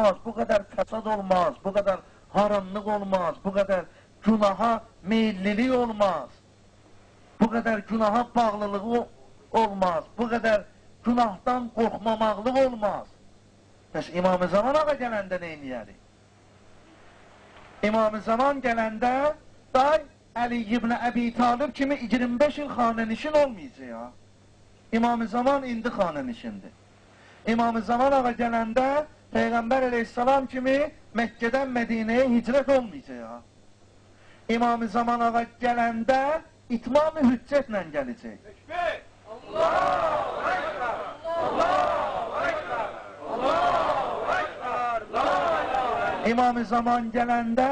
olmaz, bu qədər fəsad olmaz, bu qədər haramlıq olmaz, bu qədər günaha meyillilik olmaz, bu qədər günaha bağlılığı olmaz, bu qədər günahdan qorxmamaqlıq olmaz. Bəs İmam-ı Zaman ağa gələndə nə eləyərik? İmam-ı Zaman gələndə day Əli ibn Əbi Talib kimi 25 il xanənişin olmayacaq ya. İmam-ı Zaman indi xanənişindir. İmam-ı Zaman ağa gələndə Peyğəmbər əleyhissalam kimi Məkkədən Mədinəyə hicrət olmayacaq ya. İmam-ı Zaman ağa gələndə itmam-ı hüccətlə gələcək. Tekbir! Allahu Ekber! Allahu Ekber! Allahu Ekber! La ilahe İmam-ı Zaman gələndə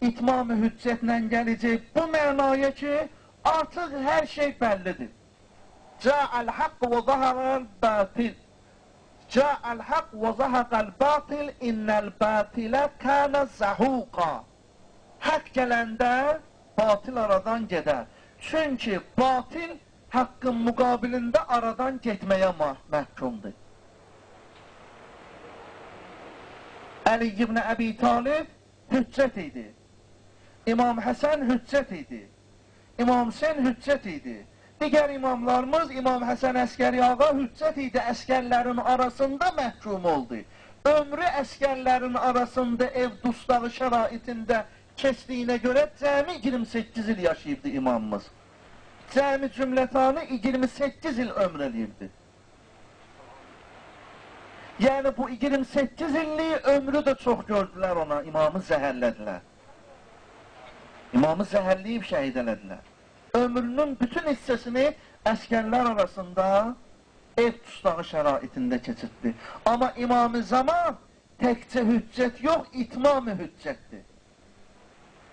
itmam-ı hüccətlə gələcək. Bu mənaya ki, artıq hər şey bəllidir. Ca'al haqq və zahəral batil. Ca'al haqq və zahəqal batil innəl batilə kənə zəhuqa. Haqq gələndə batil aradan gedər. Çünki batil haqqın müqabilində aradan getməyə mah- məhkumdur. Əli ibn Əbi Talib hüccət idi. İmam Həsən hüccət idi. İmam Hüseyn hüccət idi. Digər imamlarımız İmam Həsən Əskəri ağa hüccət idi, əskərlərin arasında məhkum oldu. Ömrü əskərlərin arasında ev dustağı şəraitində keçdiyinə görə cəmi 28 il yaşayıbdı imamımız. Cəmi cümlətanı 28 il ömr eləyibdi. Yəni bu 28 illik ömrü də çox gördülər ona, imamı zəhərlədilər. İmamı zəhərləyib şəhid elədilər. Ömrünün bütün hissəsini əskərlər arasında ev tustağı şəraitində keçirtdi. Amma imamı zaman təkcə hüccət yox, itmamı hüccətdir.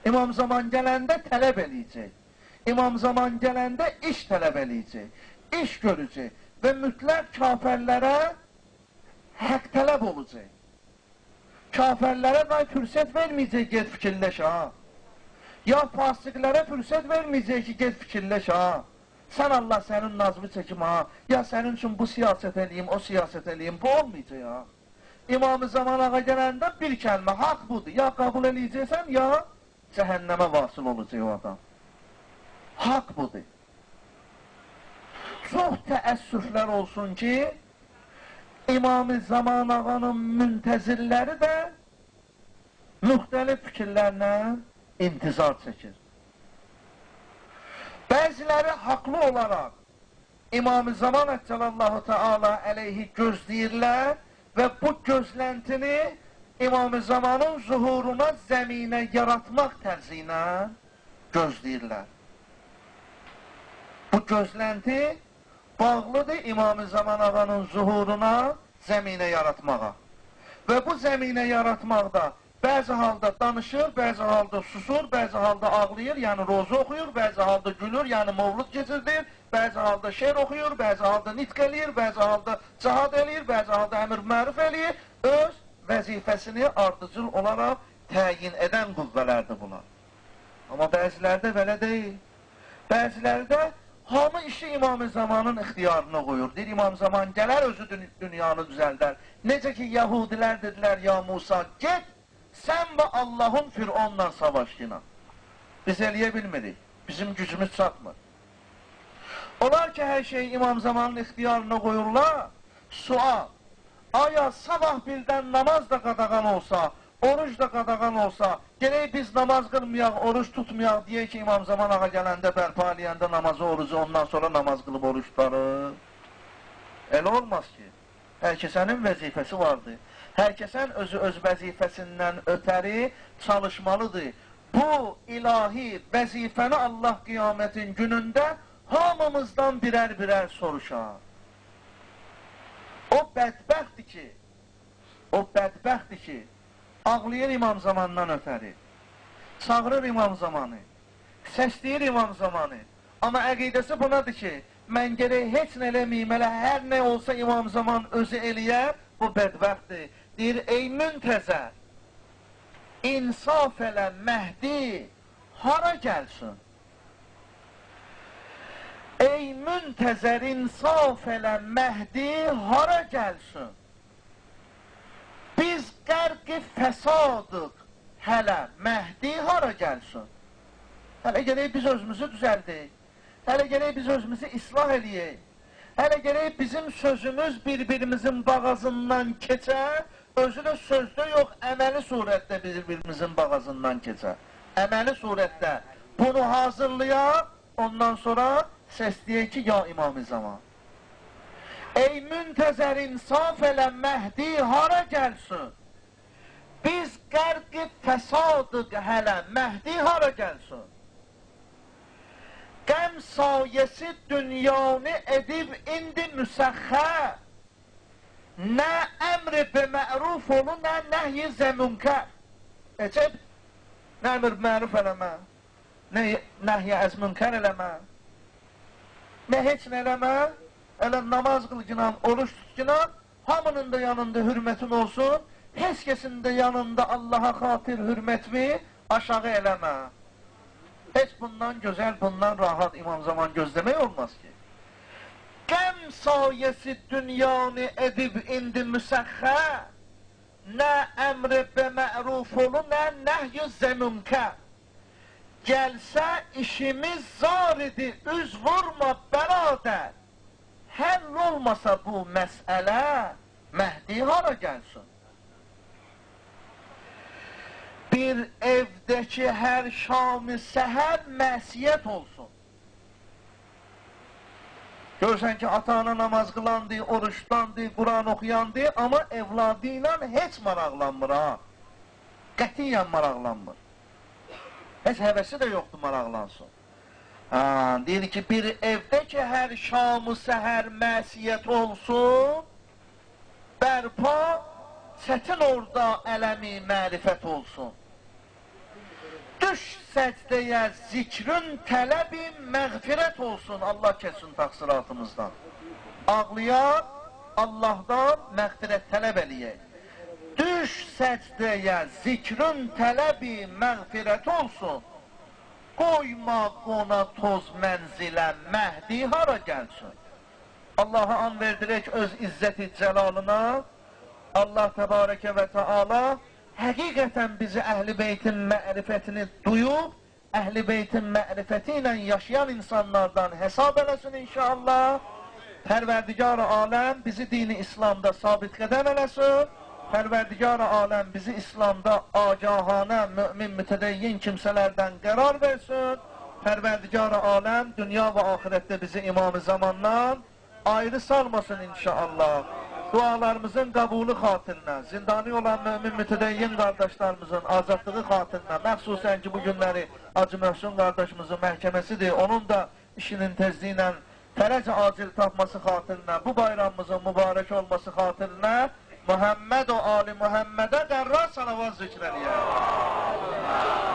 İmam zaman gələndə tələb eləyəcək. İmam zaman gələndə iş tələb eləyəcək. İş görəcək və mütləq kafirlərə haqq tələb olacaq. Kafirlərə da fürsət verməyəcək, get fikirləş ha. Ya fasiqlərə fürsət verməyəcək ki, get fikirləş ha. Sən Allah sənin nazmı çəkim ha. Ya sənin üçün bu siyasət eləyim, o siyasət eləyim, bu olmayacaq ha. İmam-ı Zaman ağa gələndə bir kəlmə, haqq budur. Ya qəbul eləyəcəksən, ya cəhənnəmə vasıl olacaq o adam. Haqq budur. Çox təəssüflər olsun ki, İmam-ı Zaman ağanın müntəzirləri də müxtəlif fikirlərlə intizar çəkir. Bəziləri haqlı olaraq İmam-ı Zaman Əcəlallahu Teala əleyhi gözləyirlər və bu gözləntini İmam-ı Zamanın zuhuruna zəminə yaratmaq tərzi ilə gözləyirlər. Bu gözlənti bağlıdır İmam-ı Zaman ağanın zuhuruna zəminə yaratmağa. Və bu zəminə yaratmaqda bəzi halda danışır, bəzi halda susur, bəzi halda ağlayır, yəni rozu oxuyur, bəzi halda gülür, yəni mövlud keçirdir, bəzi halda şeir oxuyur, bəzi halda nitq eləyir, bəzi halda cihad eləyir, bəzi halda əmr məruf eləyir, öz vəzifəsini ardıcıl olaraq təyin edən qüvvələrdir bunlar. Amma bəzilərdə belə deyil. Bəzilərdə hamı işi İmam-ı Zamanın ixtiyarına qoyur. Deyir, İmam Zaman gələr, özü dü dünyanı düzəldər. Necə ki, Yahudilər dedilər, ya Musa, get, sən və Allahın Fironla savaşdına. Biz eləyə bilmirik. Bizim gücümüz çatmır. Onlar ki, hər şeyi İmam Zamanın ixtiyarına qoyurlar, sual, aya sabah bildən namaz da qadağan olsa, oruc da qadağan olsa, gerək biz namaz qılmayaq, oruç tutmayaq deyək ki, İmam Zaman ağa gələndə, bərpa namazı, orucu, ondan sonra namaz qılıb oruç tutarıq. Elə olmaz ki. Hər kəsənin vəzifəsi vardır. Hər kəsən özü öz vəzifəsindən ötəri çalışmalıdır. Bu ilahi vəzifəni Allah qiyamətin günündə hamımızdan birər-birər soruşar. O bədbəxtdir ki, o bədbəxtdir ki, ağlayır imam zamandan ötəri, çağırır imam zamanı, səsləyir imam zamanı. Amma əqidəsi bunadır ki, mən gerək heç nə eləməyim, elə hər nə olsa imam zaman özü eləyər, bu bədbəxtdir. Deyir, ey müntəzər, insaf elə Məhdi hara gəlsin? Ey müntəzər insaf elə Məhdi hara gəlsin? Biz qərqi fəsadıq hələ Məhdi hara gəlsin? Hələ gələk biz özümüzü düzəldək. Hələ gələk biz özümüzü islah eləyək. Hələ gələk bizim sözümüz bir-birimizin bağazından keçə, özü də sözdə yox, əməli surətdə bir-birimizin bağazından keçə. Əməli surətdə bunu hazırlayaq, ondan sonra səsləyək ki, ya İmam-ı Zaman. Ey müntəzər insaf elə Məhdi hara gəlsin? Biz qərqi fəsadıq hələ Məhdi hara gəlsin? Qəm sayəsi dünyanı edib indi müsəxxər. Nə əmri be məruf olu, nə nəhyi zəmunkər. Əcəb, nə əmr məruf eləmə, nə nəhyi əz münkər eləmə, nə heç nə eləmə, elə namaz qılgınan, oruç tutgınan, hamının da yanında hürmətin olsun, heç kəsin də yanında Allaha xatir hürmətmi aşağı eləmə. Pes bundan güzel, bundan rahat imam zaman gözleme olmaz ki. Gem sayesi dünyanı edip indi müsehhe. Ne emri be me'rufunu ne nehyü zemümke. Gelse işimiz zar idi, üz vurma berader. Hell olmasa bu mesele, Mehdi hara gelsin. Bir evdəki hər şamı səhər məsiyyət olsun. Görsən ki, ata-ana namaz qılandı, oruçlandı, Quran oxuyandı, amma evladı ilə heç maraqlanmır ha. Qətiyyən maraqlanmır. Heç həvəsi də yoxdur maraqlansın. Ha, deyir ki, bir evdə ki, hər şamı səhər məsiyyət olsun, bərpa çətin orada ələmi mərifət olsun. Düş səcdəyə zikrün tələbi məğfirət olsun, Allah kəsin təqsiratımızdan. Ağlayaq, Allahdan məğfirət tələb eləyək. Düş səcdəyə zikrün tələbi məğfirət olsun. Qoyma qona toz mənzilə Məhdi hara gəlsin. Allaha an verdirək öz izzəti cəlalına, Allah təbarəkə və teala həqiqətən bizi əhl-i beytin mərifətini duyub, əhl-i beytin mərifəti ilə yaşayan insanlardan hesab eləsin inşallah. Pərverdigar aləm bizi dini İslamda sabit qədəm eləsin. Pərverdigar aləm bizi İslamda agahanə, mümin, mütədəyyin kimsələrdən qərar versin. Pərverdigar aləm dünya və ahirətdə bizi imam-ı zamandan ayrı salmasın inşallah dualarımızın qəbulu xatirinə, zindani olan mümin mütədəyyin qardaşlarımızın azadlığı xatirinə, məxsusən ki, bu günləri Acı Məhsun qardaşımızın məhkəməsidir, onun da işinin tezliyi ilə fərəc acil tapması xatirinə, bu bayramımızın mübarək olması xatirinə Muhammed o Ali Muhammedə qərrar salavat zikr eləyək.